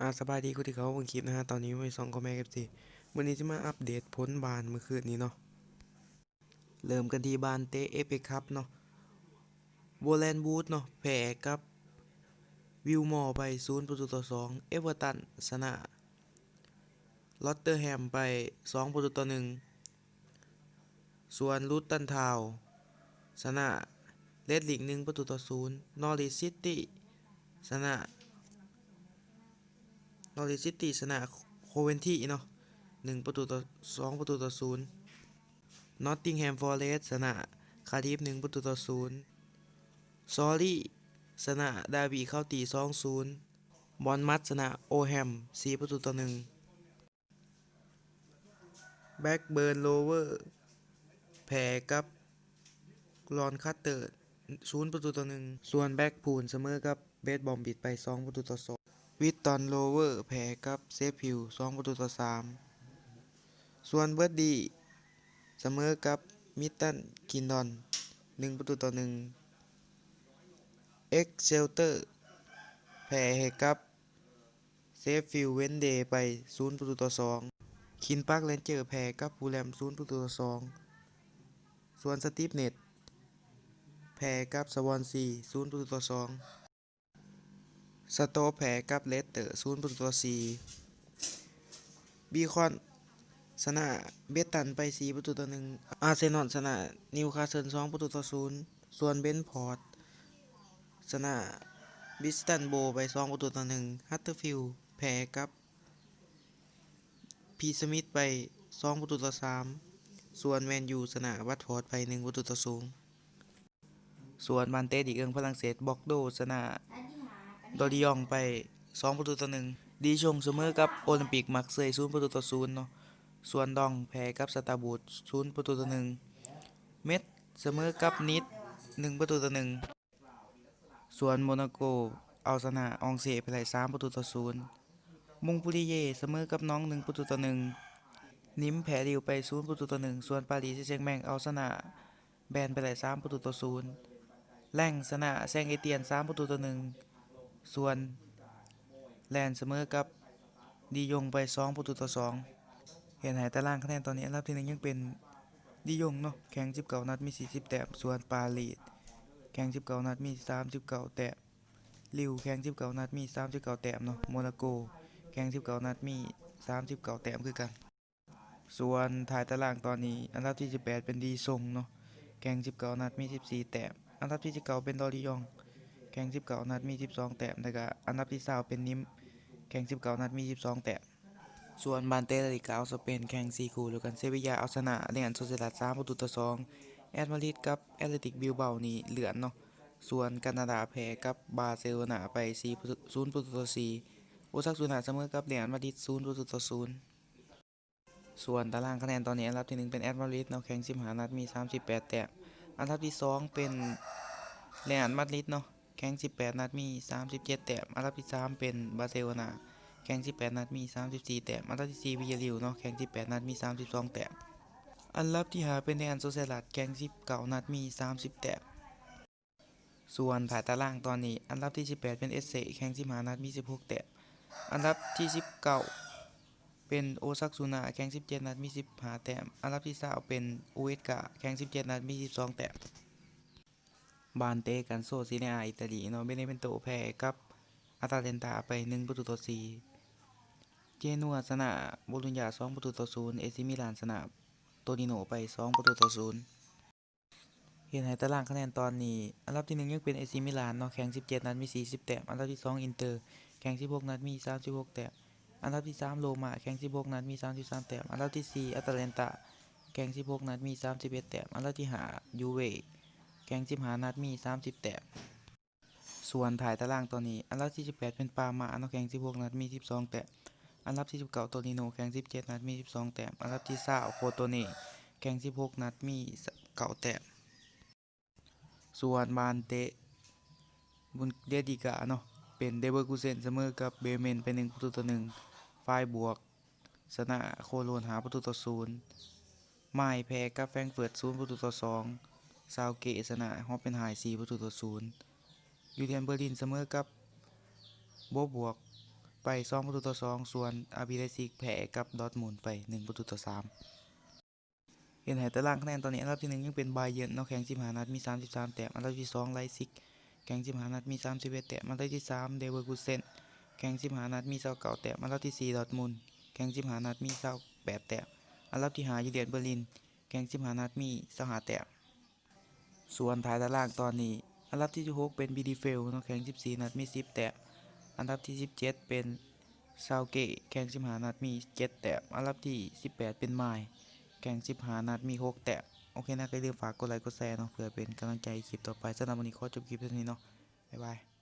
อ่าสบายดีคุณที่เขาเบิ่งคลิปนะฮะตอนนี้ไว้สองก็แม่เอฟซีวันนี้จะมาอัปเดตผลบานเมื่อคืนนี้เนาะเริ่มกันที่บานเตเอฟเอคัพเนาะโบแลนบูธเนาะแพ้กับวิวมอร์ไป0ประตูต่อ2เอเวอร์ตันชนะลอตเตอร์แฮมไป2ประตูต่อ1ส่วนลูตันทาว์ชนะเลดลิง1ประตูต่อ0นอริซิตี้ชนะ นอริซิตี้ชนะโคเวนที่เนาะหนึ่งประตูต่อสองประตูต่อศูนย์นอตติงแฮมฟอร์เรสชนะคาร์ดิฟหนึ่งประตูต่อศูนย์ซอรี่ชนะดาบีเข้าตีสองศูนย์บอลมัดชนะโอแฮมสี่ประตูต่อหนึ่งแบ็กเบิร์นโลเวอร์แพ้กับลอนคัตเตอร์ศูนย์ประตูต่อหนึ่งส่วนแบ็กพูลเสมอกับเบสบอมบิดไปสองประตูต่อสอง วิตตอนโลเวอร์แพ้กับเซฟฮิวสองประตูต่อสามส่วนเบิร์ดดีเสมอกับมิตตันกินดอนหนึ่งประตูต่อหนึ่งเอ็กเซลเตอร์แพ้ให้กับเซฟฟิวเวนเดย์ไปศูนย์ประตูต่อสองคินปาร์คแลนเจอร์แพ้กับฟูแลมศูนย์ประตูต่อสองส่วนสตีฟเน็ตแพ้กับสวอนซีศูนย์ประตูต่อสอง สโตแพ้กับเลสเตอร์ศูนย์ประตูต่อสี่บีคอนชนะเบตันไปสี่ประตูต่อหนึ่งอาร์เซนอลชนะนิวคาสเซิลสองประตูต่อศูนย์ส่วนเบนพอร์ตชนะบิสตันโบไปสองประตูต่อหนึ่งฮัตเตอร์ฟิล์แพ้กับพีสมิธไปสองประตูต่อสามส่วนแมนยูชนะวัตฟอร์ดไปหนึ่งประตูต่อศูนย์ส่วนมันเตสอีกเอิงฝรั่งเศสบอกโดชนะ ดอริยองไป 2 ประตูต่อ1ดีชงเสมอกับโอลิมปิกมักเซย0ประตูต่อ0เนาะส่วนดองแพ้กับสตาร์บูด0ประตูต่อ1เม็ดเสมอกับนิด1ประตูต่อ1ส่วนโมนาโกเอาชนะอองเซไปได้3ประตูต่อ0มุงปุริเยเสมอกับน้อง1ประตูต่อ1นิมแพ้ริวไป0ประตูต่อ1ส่วนปารีสแซงแมงเอาชนะแบนไปได้3ประตูต่อ0แล่งชนะแซงเอเตียน3ประตูต่อ1 ส่วนแลนเสมอกับดียงไป2ประตูต่อ 2 เห็นหายตารางคะแนนตอนนี้อันดับที่หนึ่งยังเป็นดียงเนาะแข่ง19นัดมี 40 แต้มส่วนปารีสแข่ง19นัดมี 39 แต้มลิวแข่ง19นัดมี 39 แต้มเนาะโมนาโก แข่ง19นัดมี 39 แต้มคือกัน ส่วนถ่ายตารางตอนนี้ อันดับที่ 18 เป็นดีซงเนาะแข่ง19นัดมี 14 แต้มอันดับที่19เป็นดอริยอง แข่ง19นัดมี 12 แต้มแล้วก็อันดับที่20เป็นนิมแข่ง19นัดมี 12 แต้มส่วนบานเตลาลิกาเอาสเปนแข่ง4คู่แล้วกันเซบียาเอาชนะเรียนโซเซดัด3ประตูต่อ2แอตมาดริดกับแอตเลติกบิลเบานี่เหลือนเนาะส่วนแคนาดาแพ้กับบาร์เซโลนาไป4 0ประตูต่อ4โอซักซูนาเสมอกับเรียนมาดริด0ประตูต่อ0ส่วนตารางคะแนนตอนนี้อันดับที่ 1 เป็นแอตมาดริดเนาะแข่ง15นัดมี 38 แต้มอันดับที่ 2 เป็นเรียนมาดริดเนาะ แข่ง18 นัดมี 37 แต้มอันดับที่ 3 เป็นบาร์เซโลนาแข่ง 18 นัดมี 34 แต้ม อันดับที่ 4วิยาริวเนาะ แข่ง 18 นัดมี 32 แต้ม อันดับที่ 5 เป็นแอนโซเซลัดแข่ง 19 นัดมี 30 แต้ม ส่วนถ่ายตารางตอนนี้ อันดับที่ 18 เป็นเอสเซแข่ง 15 นัดมี 16 แต้ม อันดับที่ 19 เป็นโอซักซูนาแข่ง 17 นัดมี 15 แต้ม อันดับที่20เป็นอูเอสกาแข่ง 17 นัดมี 12 แต้ม บานเตกันโซซีเนอาอิตาลีเนาะเบเนเวนโตแพ้กับอาตาเลนตาไป1ประตูต่อ4เจนัวชนะโบลุญญา2ประตูต่อ0เอซิมิลานชนะโตริโนไป2ประตูต่อ0เห็นให้ตารางคะแนนตอนนี้ อันดับที่1ยังเป็นเอซิมิลานเนาะแข่ง 17 นัดมี 40 แต้ม อันดับที่ 2 อินเตอร์ แข่ง 16 นัดมี 36 แต้ม อันดับที่ 3 โรม่าแข่ง 16 นัดมี 33 แต้ม อันดับที่ 4 อาตาเลนตาแข่ง 16 นัดมี 31 แต้ม อันดับที่ 5 ยูเว แข่ง15นัดมี30แต้มส่วนถ่ายตารางตอนนี้ อันดับที่18เป็นปามาเนาะแข่ง16นัดมี12แต้มอันดับที่19โตริโนแข่ง17นัดมี12แต้มอันดับที่20โคโตเน่แข่ง16นัดมี9แต้มส่วนบานเตะบุนเดดิกาเนาะเป็นเดเวอร์กูเซนเสมอกับเบเมนไป1ประตูต่อ1ฝ่ายบวกชนะโคโลนหาประตูต่อ0ไม่แพ้กับแฟงเฟิร์ต0ประตูต่อ2 ซาวเกะชนะฮอปเป็นไฮ4ประตูต่อ0ยูเทียนเบอร์ลินเสมอกับโบบวกไป 2 ประตูต่อ 2 ส่วน RB Leipzig แพ้กับดอทมุนด์ไป 1 ประตูต่อ 3 เห็นให้ตารางคะแนนตอนนี้อันดับที่ 1 ยังเป็นบาเยิร์นเนาะแข่ง15 นัดมี 33 แต้มอันดับที่ 2 ไลซิกแข่ง15 นัดมี 31 แต้มอันดับที่ 3 เดเวอร์คูเซนแข่ง15 นัดมี29แต้มอันดับที่ 4 ดอทมุนด์แข่ง15 นัดมี28แต้มอันดับที่5ยูเดียนเบอร์ลิน แข่ง15 นัดมี25แต้ม ส่วนท้ายตารางตอนนี้ อันดับที่ 16 เป็นบีดีเฟลเนาะแข่ง 14 นัดมี 10 แต้มอันดับที่ 17 เป็นซาวเกะแข่ง 15 นัดมี 7 แต้มอันดับที่ 18 เป็นไมล์แข่ง 15 นัดมี 6 แต้มโอเคนะก็อย่าลืมฝากกดไลค์กดแชร์เนาะเพื่อเป็นกำลังใจคลิปต่อไปสำหรับวันนี้ขอจบคลิปเท่านี้เนาะบ๊ายบาย